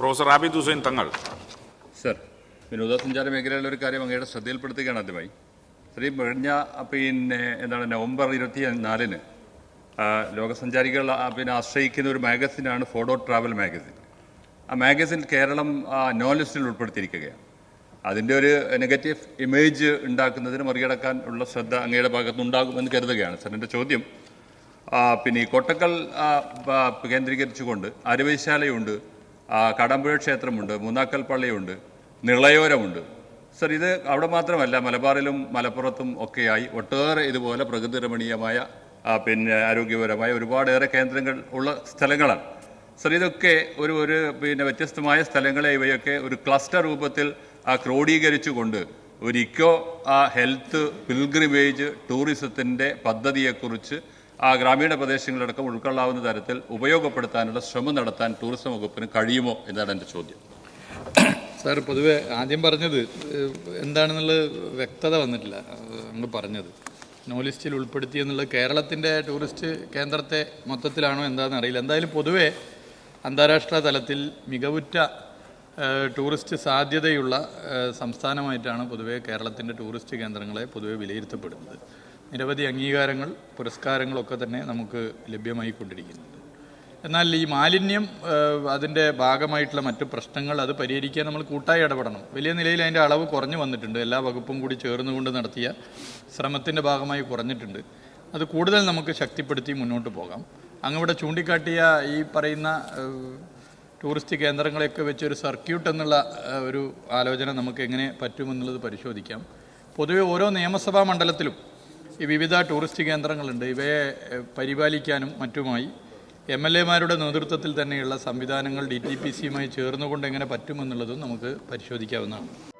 Professor Abid Hussain Thangal. Sir വിനോദസഞ്ചാര മേഖലയിലെ ഒരു കാര്യം അങ്ങയുടെ ശ്രദ്ധയിൽപ്പെടുത്തുകയാണ് ആദ്യമായി. ശ്രീ കഴിഞ്ഞ പിന്നെ എന്താണ് നവംബർ ഇരുപത്തി നാലിന് ലോകസഞ്ചാരികൾ പിന്നെ ആശ്രയിക്കുന്ന ഒരു മാഗസിനാണ് ഫോഡോ ട്രാവൽ മാഗസിൻ. ആ മാഗസിൻ കേരളം നോ ലിസ്റ്റിൽ ഉൾപ്പെടുത്തിയിരിക്കുകയാണ്. അതിന്റെ ഒരു നെഗറ്റീവ് ഇമേജ് ഉണ്ടാക്കുന്നതിന് മറികടക്കാൻ ഉള്ള ശ്രദ്ധ അങ്ങയുടെ ഭാഗത്തുനിന്നുണ്ടാകുമെന്ന് കരുതുകയാണ്. സാർ എന്റെ ചോദ്യം പിന്നെ ഈ കൊട്ടക്കൽ കേന്ദ്രീകരിച്ചുകൊണ്ട് അരവൈശാലയുണ്ട്. കടമ്പുഴ ക്ഷേത്രമുണ്ട് മൂന്നാക്കൽ പള്ളിയുണ്ട് നിളയോരമുണ്ട്. സർ ഇത് അവിടെ മാത്രമല്ല മലബാറിലും മലപ്പുറത്തും ഒക്കെയായി ഒട്ടേറെ ഇതുപോലെ പ്രകൃതി രമണീയമായ ആ, പിന്നെ ആരോഗ്യപരമായ ഒരുപാടേറെ കേന്ദ്രങ്ങൾ ഉള്ള സ്ഥലങ്ങളാണ്. സർ ഇതൊക്കെ ഒരു ഒരു പിന്നെ വ്യത്യസ്തമായ സ്ഥലങ്ങളെ ഇവയൊക്കെ ഒരു ക്ലസ്റ്റർ രൂപത്തിൽ ക്രോഡീകരിച്ചുകൊണ്ട് ഒരു ഇക്കോ ഹെൽത്ത് പിൽഗ്രിമേജ് ടൂറിസത്തിന്റെ പദ്ധതിയെക്കുറിച്ച് ആ ഗ്രാമീണ പ്രദേശങ്ങളടക്കം ഉൾക്കൊള്ളാവുന്ന തരത്തിൽ ഉപയോഗപ്പെടുത്താനുള്ള ശ്രമം നടത്താൻ ടൂറിസം വകുപ്പിന് കഴിയുമോ എന്നാണ് എന്റെ ചോദ്യം. സാർ പൊതുവെ ആദ്യം പറഞ്ഞത് എന്താണെന്നുള്ള എന്താണെന്നുള്ളത് വ്യക്തത വന്നിട്ടില്ല. അങ്ങ് പറഞ്ഞത്. നോ ലിസ്റ്റിൽ ഉൾപ്പെടുത്തി എന്നുള്ളത് കേരളത്തിന്റെ ടൂറിസ്റ്റ് കേന്ദ്രത്തെ മൊത്തത്തിലാണോ എന്താണെന്ന് അറിയില്ല. എന്തായാലും പൊതുവെ അന്താരാഷ്ട്ര തലത്തിൽ മികവുറ്റ ടൂറിസ്റ്റ് സാധ്യതയുള്ള സംസ്ഥാനമായിട്ടാണ് പൊതുവെ കേരളത്തിന്റെ ടൂറിസ്റ്റ് കേന്ദ്രങ്ങളെ പൊതുവെ വിലയിരുത്തപ്പെടുന്നത്. നിരവധി അംഗീകാരങ്ങൾ പുരസ്കാരങ്ങളൊക്കെ തന്നെ നമുക്ക് ലഭ്യമായി കൊണ്ടിരിക്കുന്നുണ്ട് എന്നാൽ ഈ മാലിന്യം അതിന്റെ ഭാഗമായിട്ടുള്ള മറ്റു പ്രശ്നങ്ങൾ അത് പരിഹരിക്കാൻ നമ്മൾ കൂട്ടായി ഇടപെടണം. വലിയ നിലയിൽ അതിന്റെ അളവ് കുറഞ്ഞു വന്നിട്ടുണ്ട്. എല്ലാ വകുപ്പും കൂടി ചേർന്നുകൊണ്ട് നടത്തിയ ശ്രമത്തിന്റെ ഭാഗമായി കുറഞ്ഞിട്ടുണ്ട്. അത് കൂടുതൽ നമുക്ക് ശക്തിപ്പെടുത്തി മുന്നോട്ട് പോകാം. അങ്ങവിടെ ചൂണ്ടിക്കാട്ടിയ ഈ പറയുന്ന ടൂറിസ്റ്റ് കേന്ദ്രങ്ങളെയൊക്കെ വെച്ചൊരു സർക്യൂട്ട് എന്നുള്ള ഒരു ആലോചന നമുക്ക് എങ്ങനെ പറ്റുമെന്നുള്ളത് പരിശോധിക്കാം. പൊതുവെ ഓരോ നിയമസഭാ മണ്ഡലത്തിലും ഈ വിവിധ ടൂറിസ്റ്റ് കേന്ദ്രങ്ങളുണ്ട്. ഇവയെ പരിപാലിക്കാനും മറ്റുമായി എം എൽ എമാരുടെ നേതൃത്വത്തിൽ തന്നെയുള്ള സംവിധാനങ്ങൾ ഡി ടി പി സിയുമായി ചേർന്നുകൊണ്ട് എങ്ങനെ പറ്റുമെന്നുള്ളതും നമുക്ക് പരിശോധിക്കാവുന്നതാണ്.